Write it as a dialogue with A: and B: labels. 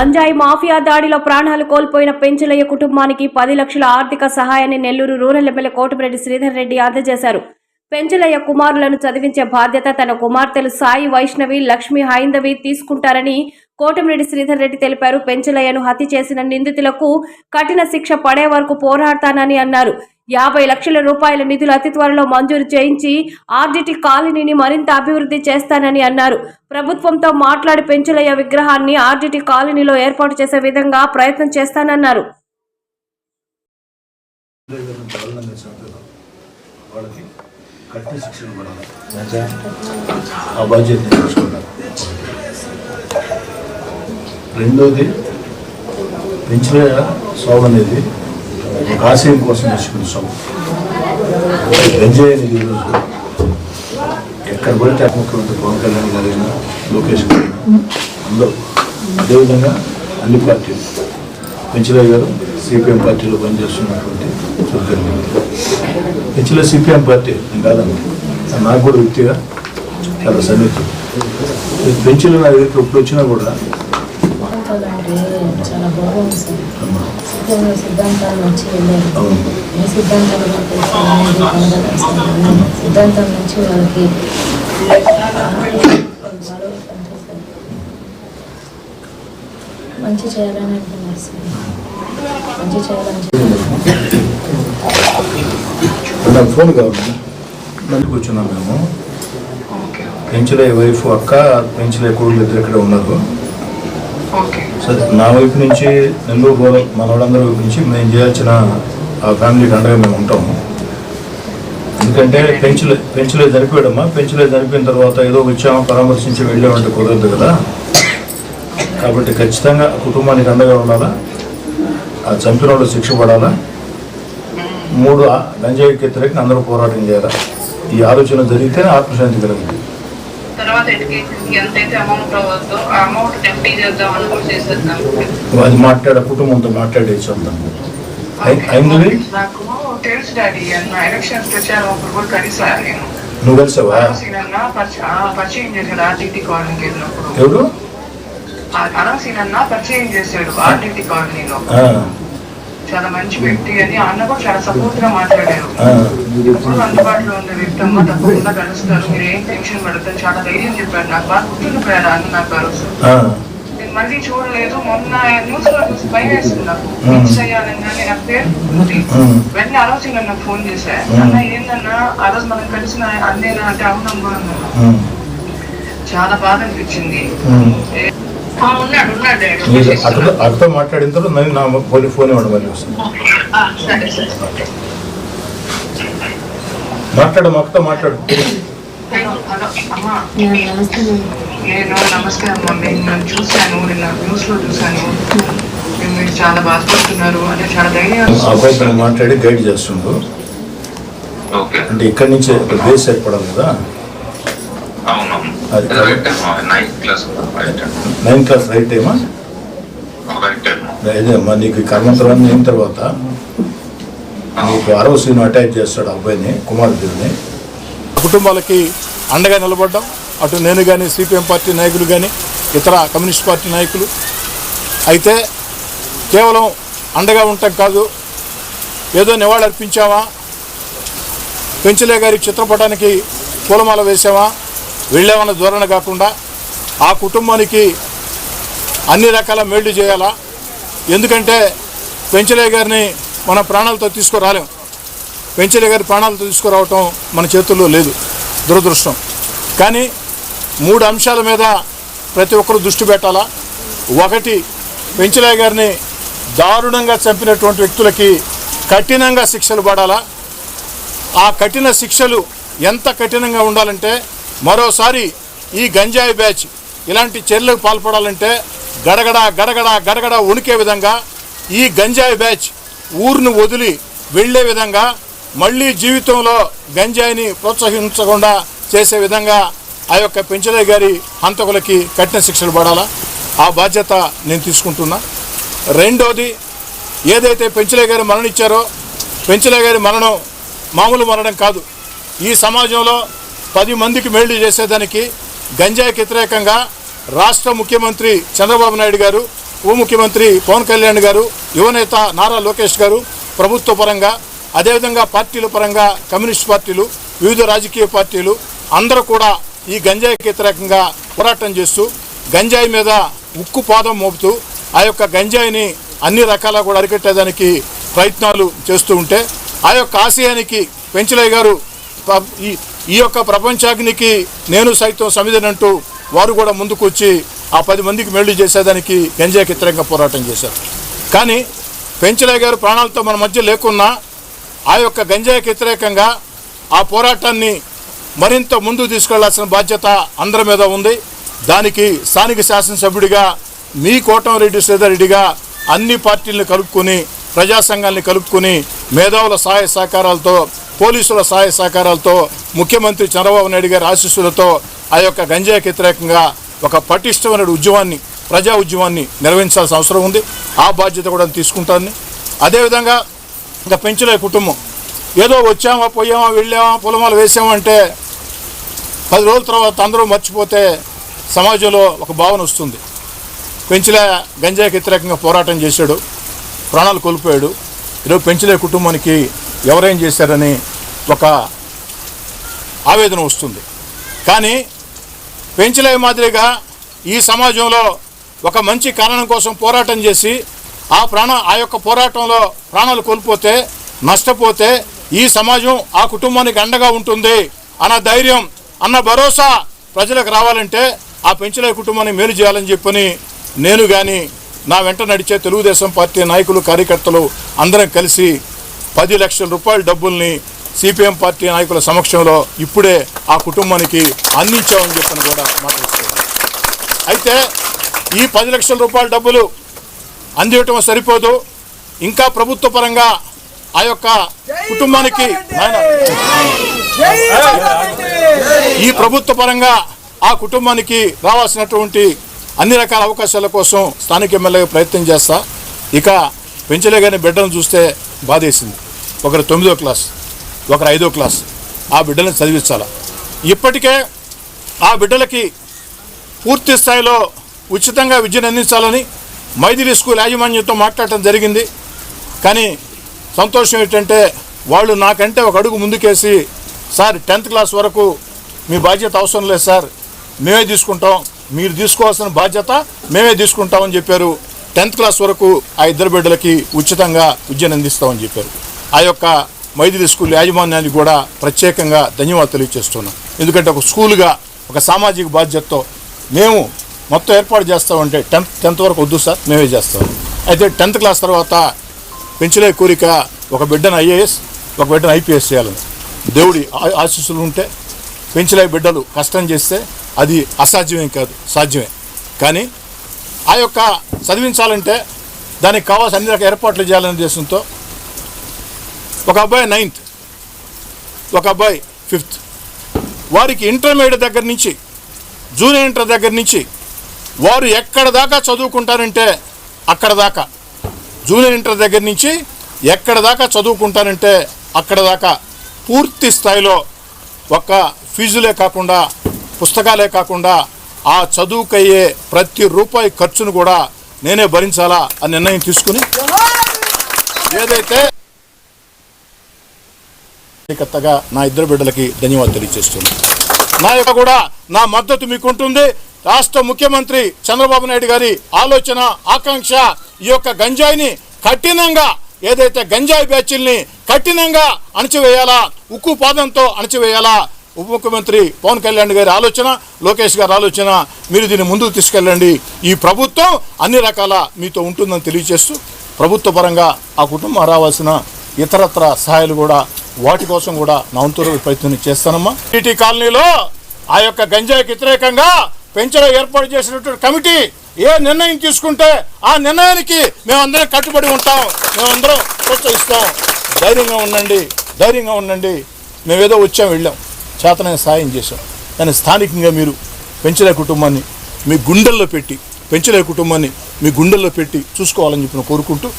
A: గంజాయి మాఫియా దాడిలో ప్రాణాలు కోల్పోయిన పెంచులయ్య కుటుంబానికి పది లక్షల ఆర్థిక సహాయాన్ని నెల్లూరు రూరల్ ఎమ్మెల్యే కోటమిరెడ్డి శ్రీధర్ రెడ్డి అందజేశారు. పెంచులయ్య కుమారులను చదివించే బాధ్యత తన కుమార్తెలు సాయి వైష్ణవి లక్ష్మి హైందవి తీసుకుంటారని కోటమిరెడ్డి శ్రీధర్ రెడ్డి తెలిపారు. పెంచులయ్యను హత్య చేసిన నిందితులకు కఠిన శిక్ష పడే వరకు పోరాడతానని అన్నారు. యాభై లక్షల రూపాయల నిధులు అతి త్వరలో మంజూరు చేయించి ఆర్డిటి కాలనీని మరింత అభివృద్ధి చేస్తానని అన్నారు. ప్రభుత్వంతో మాట్లాడి పెంచులయ్య విగ్రహాన్ని ఆర్డిటి కాలనీలో ఏర్పాటు చేసే విధంగా ప్రయత్నం చేస్తానన్నారు.
B: రెండోది పెంచులయ్య అనేది ఆశయం కోసం తెచ్చుకున్న సాగు గంజాయి అనేది ఈరోజు ఎక్కడ కూడా ముఖ్యమంత్రి పవన్ కళ్యాణ్ గారైనా లోకేష్ గారు అందరూ అదేవిధంగా అన్ని పార్టీలు పెంచలయ్య గారు సిపిఎం పార్టీలో పనిచేస్తున్నటువంటి దుర్గం సిపిఎం పార్టీ నేను కాదండి నాకు కూడా వ్యక్తిగా చాలా సన్నిహితులు పెంచులు నా దగ్గరికి ఎప్పుడు వచ్చినా కూడా
C: ముఖ్యంగా సిద్ధాంతాల నుంచి వెళ్ళారు ఏ సిద్ధాంతాలు సిద్ధాంతాల నుంచి వాళ్ళకి. మంచి చేయాలని అంటున్నారు సార్. మంచి చేయాలని
B: ఫోన్ కావాలి. మందికి వచ్చినాం మేము. పెంచులే వైఫ్ అక్క పెంచులే కొడుకులు ఇద్దరు ఇక్కడ ఉన్నారు. సరే నా వైపు నుంచి నెల్లూరు రూరల్ మన వాళ్ళందరి వైపు నుంచి మేము చేయాల్సిన ఆ ఫ్యామిలీకి అండగా మేము ఉంటాము ఎందుకంటే పెంచులే పెంచులే చనిపోయాడమ్మా పెంచులే చనిపోయిన తర్వాత ఏదో వచ్చామా పరామర్శించి వెళ్ళామంటే కుదరదు కదా. కాబట్టి ఖచ్చితంగా కుటుంబానికి అండగా ఉండాలా ఆ చంపిన వాళ్ళు శిక్ష పడాలా మూడు ఆ గంజాయికి వ్యతిరేకంగా అందరూ పోరాటం చేయాలా. ఈ ఆలోచన జరిగితేనే ఆత్మశాంతి కలుగుతుంది
D: తర్వాత ఎడ్యుకేషన్ ఎంతైతే అమౌంట్ అవ్వద్దో ఆ అమౌంట్ చేద్దాం చేసేద్దాం
B: అది మాట్లాడే కుటుంబంతో మాట్లాడేసి వద్దాం అయి- అయింది
D: నాకు తెలుసు డాడీ అన్న ఎలక్షన్స్ ప్రచారం అప్పుడు కూడా కలిసా నేను.
B: నువ్వు కలిసావా?
D: పరిచయం చేశాడు ఆర్టీటీ కాలనీకి వెళ్ళినప్పుడు.
B: ఎవరు?
D: అనవసీనన్న పరిచయం చేశాడు ఆర్టీటీ కాలనీలో. చాలా మంచి వ్యక్తి అని అన్న కూడా చాలా సపోర్ట్గా మాట్లాడారు ఎప్పుడు అందుబాటులో ఉన్న వ్యక్తి అమ్మ తప్పకుండా కలుస్తారు. మీరు ఏం టెన్షన్ పడతారు చాలా ధైర్యం చెప్పారు. నాకు బాగా గుర్తుండిపోయారు అన్న నాకు ఆ. రోజు నేను మళ్ళీ చూడలేదు. మొన్న న్యూస్లో చూసి భయం వేసింది నాకు. అయ్యానని నా పేరు. వెంటనే ఆ రోజు నాకు ఫోన్ చేశా.
B: మ్మ్.
D: అన్న ఏందన్నా? ఆ రోజు మనం కలిసిన అన్నేనా? అంటే అవునమ్మా అన్నాను.
B: ఉమ్,
D: చాలా బాధ అనిపించింది.
B: మీరు అక్కడ అక్కతో మాట్లాడిన తర్వాత నేను నా ఫోన్ ఫోన్ ఇవ్వడం మళ్ళీ వస్తుంది
D: ఆ, సరే సరే.
B: మాట్లాడు. మా అక్కతో మాట్లాడు
D: నేను నమస్కారం మమ్మీ నేను చూశాను నిన్న న్యూస్లో చూశాను. మీరు చాలా బాధపడుతున్నారు అంటే చాలా ధైర్యం
B: మాట్లాడి గైడ్ చేస్తుండు.
E: ఓకే.
B: అంటే ఇక్కడి నుంచే బేస్ ఏర్పడాలి కదా. అది
E: నైన్త్ క్లాస్ రైట్
B: టైమా
E: రైట్
B: అదే అమ్మా. నీకు కర్మంతరాన్ని అయిన తర్వాత నీకు అరవ సీను అటాక్ చేస్తాడు ఆ అబ్బాయిని కుమారుడిని.
F: కుటుంబాలకి అండగా నిలబడ్డాం అటు నేను కానీ సిపిఎం పార్టీ నాయకులు కానీ ఇతర కమ్యూనిస్ట్ పార్టీ నాయకులు. అయితే కేవలం అండగా ఉండటం కాదు ఏదో నివాళి అర్పించామా పెంచలే గారి చిత్రపటానికి పూలమాల వేసామా వెళ్ళామన్న ధోరణ కాకుండా ఆ కుటుంబానికి అన్ని రకాల మేళ్ళు చేయాలా? ఎందుకంటే పెంచలే గారిని మన ప్రాణాలతో తీసుకురాలేం. పెంచలే గారి ప్రాణాలతో తీసుకురావటం మన చేతుల్లో లేదు దురదృష్టం. కానీ మూడు అంశాల మీద ప్రతి ఒక్కరు దృష్టి పెట్టాలా? ఒకటి పెంచలే గారిని దారుణంగా చంపినటువంటి వ్యక్తులకి కఠినంగా శిక్షలు పడాలా? ఆ కఠిన శిక్షలు ఎంత కఠినంగా ఉండాలంటే మరోసారి ఈ గంజాయి బ్యాచ్ ఇలాంటి చర్యలకు పాల్పడాలంటే గడగడ గడగడ గడగడ ఉనికే విధంగా ఈ గంజాయి బ్యాచ్ ఊరిని వదిలి వెళ్ళే విధంగా మళ్ళీ జీవితంలో గంజాయిని ప్రోత్సహించకుండా చేసే విధంగా ఆ యొక్క పెంచలే గారి హంతకులకి కఠిన శిక్షలు పడాలా? ఆ బాధ్యత నేను తీసుకుంటున్నా. రెండోది ఏదైతే పెంచలే గారు మరణించారో పెంచలే గారి మరణం మామూలు మరణం కాదు. ఈ సమాజంలో పది మందికి మేళ్ళు చేసేదానికి గంజాయికి వ్యతిరేకంగా రాష్ట్ర ముఖ్యమంత్రి చంద్రబాబు నాయుడు గారు ఉప ముఖ్యమంత్రి పవన్ కళ్యాణ్ గారు యువనేత నారా లోకేష్ గారు ప్రభుత్వ పరంగా అదేవిధంగా పార్టీల పరంగా కమ్యూనిస్ట్ పార్టీలు వివిధ రాజకీయ పార్టీలు అందరూ కూడా ఈ గంజాయికి వ్యతిరేకంగా పోరాటం చేస్తూ గంజాయి మీద ఉక్కు పాదం మోపుతూ ఆ యొక్క గంజాయిని అన్ని రకాల కూడా అరికట్టేదానికి ప్రయత్నాలు చేస్తూ ఉంటే ఆ యొక్క ఆశయానికి పెంచలయ్య గారు ఈ ఈ యొక్క ప్రపంచాగ్నికి నేను సైతం సమిధనంటూ వారు కూడా ముందుకు వచ్చి ఆ పది మందికి మెళ్ళి చేసేదానికి గంజాకి వ్యతిరేకంగా పోరాటం చేశారు. కానీ పెంచలే గారు ప్రాణాలతో మన మధ్య లేకున్నా ఆ యొక్క గంజాయికి వ్యతిరేకంగా ఆ పోరాటాన్ని మరింత ముందుకు తీసుకెళ్ళాల్సిన బాధ్యత అందరి మీద ఉంది. దానికి స్థానిక శాసనసభ్యుడిగా మీ కోటంరెడ్డి శ్రీధర్రెడ్డిగా అన్ని పార్టీలను కలుపుకొని ప్రజాసంఘాన్ని కలుపుకొని మేధావుల సహాయ సహకారాలతో పోలీసుల సహాయ సహకారాలతో ముఖ్యమంత్రి చంద్రబాబు నాయుడు గారి ఆశీస్సులతో ఆ యొక్క గంజాయికి వ్యతిరేకంగా ఒక పటిష్టమైన ఉద్యమాన్ని ప్రజా ఉద్యమాన్ని నిర్వహించాల్సిన అవసరం ఉంది. ఆ బాధ్యత కూడా తీసుకుంటాను. అదేవిధంగా ఇంకా పెంచలే కుటుంబం. ఏదో వచ్చామా పోయామా వెళ్ళామా పొలమాలు వేసామంటే పది రోజుల తర్వాత అందరూ మర్చిపోతే సమాజంలో ఒక భావన వస్తుంది. పెంచలే గంజాయికి వ్యతిరేకంగా పోరాటం చేశాడు ప్రాణాలు కోల్పోయాడు. ఈరోజు పెంచలే కుటుంబానికి ఎవరేం చేశారని ఒక ఆవేదన వస్తుంది. కానీ పెంచలే మాదిరిగా ఈ సమాజంలో ఒక మంచి కారణం కోసం పోరాటం చేసి ఆ ప్రాణ ఆ యొక్క పోరాటంలో ప్రాణాలు కోల్పోతే నష్టపోతే ఈ సమాజం ఆ కుటుంబానికి అండగా ఉంటుంది అన్న ధైర్యం అన్న భరోసా ప్రజలకు రావాలంటే ఆ పెంచలే కుటుంబాన్ని మేలు చేయాలని చెప్పని నేను కానీ నా వెంట నడిచే తెలుగుదేశం పార్టీ నాయకులు కార్యకర్తలు అందరం కలిసి పది లక్షల రూపాయల డబ్బుల్ని సిపిఎం పార్టీ నాయకుల సమక్షంలో ఇప్పుడే ఆ కుటుంబానికి అందించామని చెప్పని కూడా మాట్లాడుతున్నాను అయితే ఈ పది లక్షల రూపాయల డబ్బులు అందివ్వటం సరిపోదు. ఇంకా ప్రభుత్వ పరంగా ఆ యొక్క కుటుంబానికి ఈ ప్రభుత్వ పరంగా ఆ కుటుంబానికి రావాల్సినటువంటి అన్ని రకాల అవకాశాల కోసం స్థానిక ఎమ్మెల్యేగా ప్రయత్నం చేస్తా. ఇక పెంచలేగానే బిడ్డను చూస్తే బాధేసింది. ఒకరు తొమ్మిదో క్లాస్. ఒకరు ఐదో క్లాస్. ఆ బిడ్డలను చదివించాల? ఇప్పటికే ఆ బిడ్డలకి పూర్తి స్థాయిలో ఉచితంగా విద్యను అందించాలని మైదిలి స్కూల్ యాజమాన్యంతో మాట్లాడటం జరిగింది. కానీ సంతోషం ఏంటంటే వాళ్ళు నాకంటే ఒక అడుగు ముందుకేసి సార్ టెన్త్ క్లాస్ వరకు మీ బాధ్యత అవసరం లేదు సార్. మేమే తీసుకుంటాం. మీరు తీసుకోవాల్సిన బాధ్యత మేమే తీసుకుంటామని చెప్పారు. టెన్త్ క్లాస్ వరకు ఆ ఇద్దరు బిడ్డలకి ఉచితంగా విద్యను అందిస్తామని చెప్పారు. ఆ యొక్క మైదిలి స్కూల్ యాజమాన్యానికి కూడా ప్రత్యేకంగా ధన్యవాదాలు తెలియజేస్తున్నాం. ఎందుకంటే ఒక స్కూల్గా ఒక సామాజిక బాధ్యతతో మేము మొత్తం ఏర్పాటు చేస్తామంటే టెన్త్ టెన్త్ వరకు వద్దు సార్ మేమే చేస్తాం. అయితే టెన్త్ క్లాస్ తర్వాత పెంచలే కోరిక ఒక బిడ్డను ఐఏఎస్ ఒక బిడ్డను ఐపీఎస్ చేయాలని దేవుడి ఆ- ఆశీస్సులు ఉంటే పెంచలే బిడ్డలు కష్టం చేస్తే అది అసాధ్యమేం కాదు సాధ్యమే. కానీ ఆ యొక్క చదివించాలంటే దానికి కావాల్సిన అన్ని రకాల ఏర్పాట్లు చేయాలనే ఉద్దేశంతో ఒక అబ్బాయి నైన్త్ ఒక అబ్బాయి ఫిఫ్త్ వారికి ఇంటర్మీడియట్ దగ్గర నుంచి జూనియర్ ఇంటర్ దగ్గర నుంచి వారు ఎక్కడ దాకా చదువుకుంటారంటే అక్కడ దాకా. జూనియర్ ఇంటర్ దగ్గర నుంచి ఎక్కడ దాకా చదువుకుంటారంటే అక్కడ దాకా. పూర్తి స్థాయిలో ఒక్క ఫీజులే కాకుండా పుస్తకాలే కాకుండా ఆ చదువుకయ్యే ప్రతి రూపాయి ఖర్చును కూడా నేనే భరించాలా అని నిర్ణయం తీసుకుని ఏదైతే కార్యకర్తగా నా ఇద్దరు బిడ్డలకి ధన్యవాదాలు తెలియజేస్తున్నాను. నా యొక్క కూడా నా మద్దతు మీకు ఉంటుంది రాష్ట్ర ముఖ్యమంత్రి చంద్రబాబు నాయుడు గారి ఆలోచన ఆకాంక్ష ఈ యొక్క గంజాయిని కఠినంగా ఏదైతే గంజాయి బ్యాచ్ల్ని కఠినంగా అణచివేయాలా ఉక్కు పాదంతో అణచివేయాలా ఉప ముఖ్యమంత్రి పవన్ కళ్యాణ్ గారి ఆలోచన లోకేష్ గారి ఆలోచన మీరు దీన్ని ముందుకు తీసుకెళ్ళండి. ఈ ప్రభుత్వం అన్ని రకాల మీతో ఉంటుందని తెలియజేస్తూ ప్రభుత్వ పరంగా ఆ కుటుంబం రావాల్సిన ఇతరత్ర సహాయాలు కూడా వాటి కోసం కూడా నవంతూరు ప్రయత్నం చేస్తానమ్మా. టీటీ కాలనీలో ఆ యొక్క గంజాయికి వ్యతిరేకంగా పెంచలో ఏర్పాటు చేసినటువంటి కమిటీ ఏ నిర్ణయం తీసుకుంటే ఆ నిర్ణయానికి మేమందరం కట్టుబడి ఉంటాం. మేమందరం ప్రోత్సహిస్తాం. ధైర్యంగా ఉండండి ధైర్యంగా ఉండండి. మేమేదో వచ్చాం వెళ్ళాం. చేతనైన సాయం చేశాం. కానీ స్థానికంగా మీరు పెంచలే కుటుంబాన్ని మీ గుండెల్లో పెట్టి పెంచలే కుటుంబాన్ని మీ గుండెల్లో పెట్టి చూసుకోవాలని చెప్పి కోరుకుంటూ